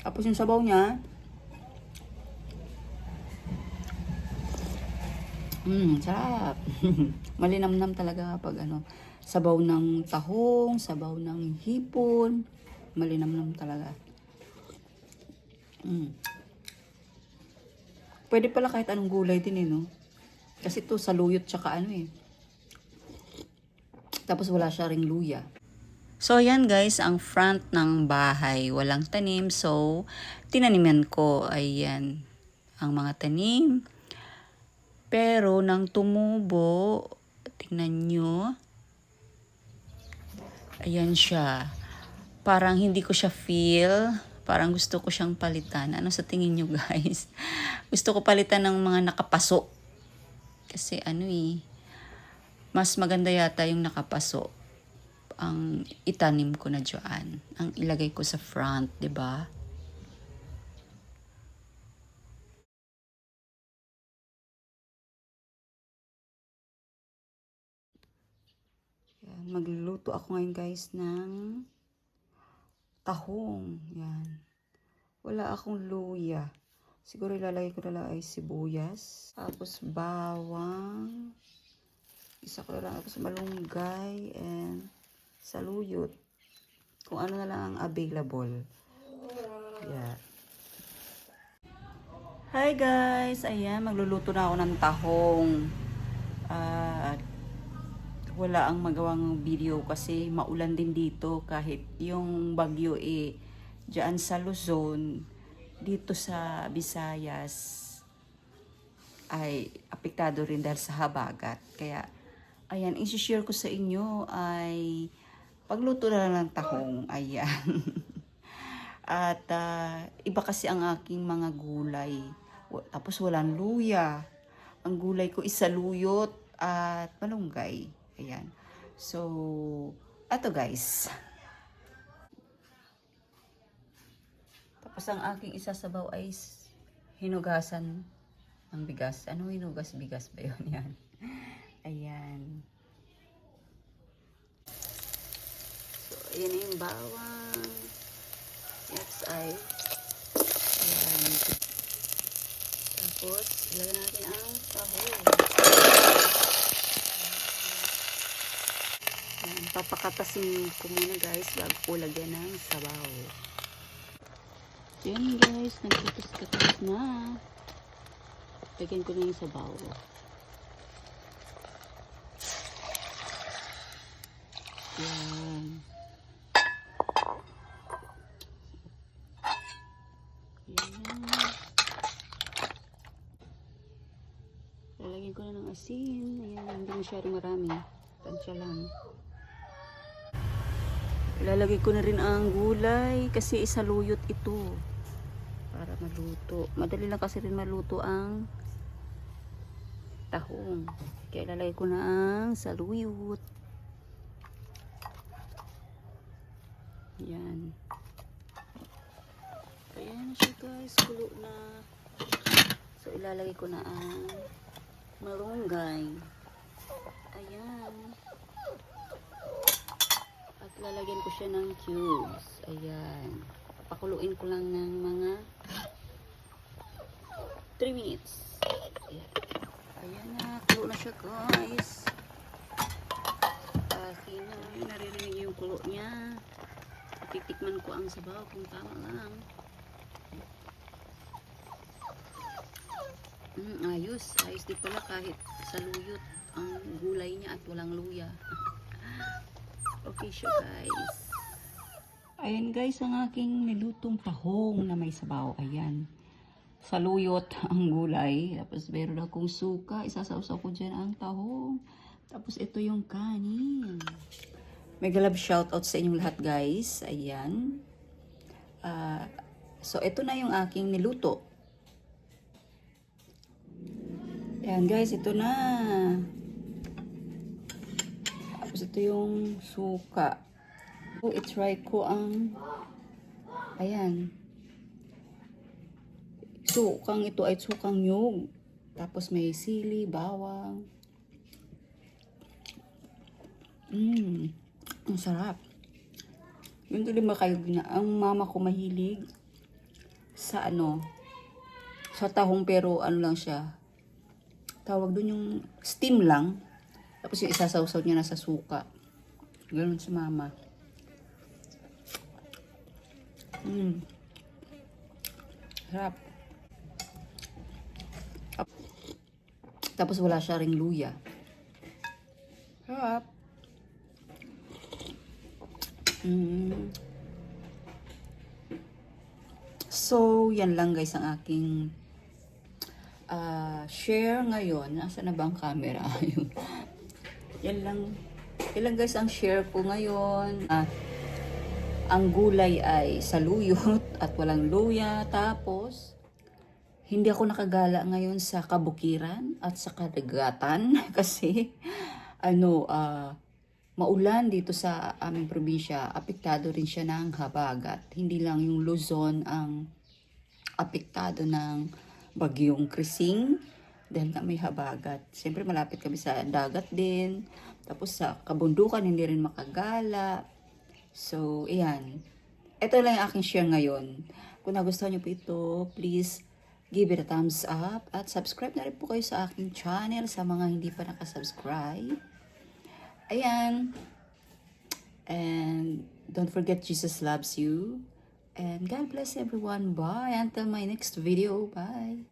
Tapos yung sabaw niya, Mmm, sarap. Malinamnam talaga pag ano, sabaw ng tahong, sabaw ng hipon. Malinamnam talaga. Mm. Pwede pala kahit anong gulay din eh, no? Kasi to saluyot tsaka ano eh. Tapos wala siya ring luya. So, yan guys, ang front ng bahay. Walang tanim. So, tinaniman ko. Ayan. Ang mga tanim. Pero, nang tumubo, tingnan nyo. Ayan siya. Parang hindi ko siya feel. Parang gusto ko siyang palitan. Ano sa tingin nyo guys? Gusto ko palitan ng mga nakapaso. Kasi ano eh, mas maganda yata yung nakapaso ang itanim ko na dyan. Ang ilagay ko sa front, 'di ba? Yan, magluluto ako ngayon guys ng tahong. Yan. Wala akong luya. Siguro ilalagay ko na lang ay sibuyas. Tapos bawang. Isa ko lang tapos malunggay and saluyot. Kung ano na lang ang available. Yeah. Hi guys! Ayan, magluluto na ako ng tahong. Ah, wala ang magawang video kasi maulan din dito kahit yung bagyo eh dyan sa Luzon dito sa Visayas ay apektado rin dahil sa habagat kaya ayan isi-share ko sa inyo ay pagluto na lang ng tahong ayan at ah, iba kasi ang aking mga gulay tapos walang luya ang gulay ko isa luyot at malunggay Ayan. So, ato guys. Tapos ang aking isasabaw ay hinugasan ng bigas. Ano hinugas bigas ba yun? Yan. Ayan. So, ayan yung bawang. Next ay ayan. Tapos, ilagay natin ang tahong. Ayan, papakatasin ko muna guys bago ko lagyan ng sabaw. Yan guys, nagkatas-katas na. Lagyan ko na yung sabaw. Yan. Yan. Lalagyan ko na ng asin. Ayan, hindi masyadong marami. Tansya lang. Ilalagay ko na rin ang gulay kasi isaluyot ito para maluto. Madali lang kasi rin maluto ang tahong. Kaya ilalagay ko na ang saluyot. Yan. Ayan na siya guys. Kulo na. So ilalagay ko na ang malunggay. Ayan. At lalagyan ko siya ng cubes. Ayan. Papakuluin ko lang ng mga 3 minutes. Ayan. Ayan na. Kulo na siya guys. Akin na. Naririnig yung kulo niya. Titikman ko ang sabaw kung tama lang. Mm, ayos. Ayos di pala kahit saluyot ang gulay niya at walang luya. okay siya guys. Ayan guys, ang aking nilutong tahong na may sabaw. Ayan. Saluyot ang gulay. Tapos meron akong suka. Isasawsaw ko dyan ang tahong. Tapos ito yung kanin. Mega love shoutout sa inyong lahat guys. Ayan. Ah, so ito na yung aking niluto. Ayan guys, ito na. Tapos ito yung suka. So, i-try ko ang ayan. Sukang ito ay sukang nyug. Tapos may sili, bawang. Mmm. Ang sarap. Yun tuloy ba kayo na ang mama ko mahilig sa ano, sa tahong pero ano lang siya, tawag doon yung steam lang. Tapos yung isasawsaw niya na sa suka. Ganun si mama. Mm. Sarap. Tapos wala siya ring luya. Sarap. Mm. So, yan lang guys ang aking ah, share ngayon. Nasa na ba ang camera? Ayun. yan lang. Yan lang guys ang share ko ngayon. Ah, ang gulay ay saluyot at walang luya. Tapos, hindi ako nakagala ngayon sa kabukiran at sa kadagatan kasi ano ah maulan dito sa aming probinsya apektado rin siya ng habagat hindi lang yung Luzon ang apektado ng bagyong Krising dahil nga may habagat siyempre malapit kami sa dagat din tapos sa kabundukan hindi rin makagala so iyan ito lang yung aking share ngayon kung nagustuhan niyo po ito please give it a thumbs up at subscribe na rin po kayo sa aking channel sa mga hindi pa nakasubscribe. Ayan. And don't forget Jesus loves you. And God bless everyone. Bye. Until my next video. Bye.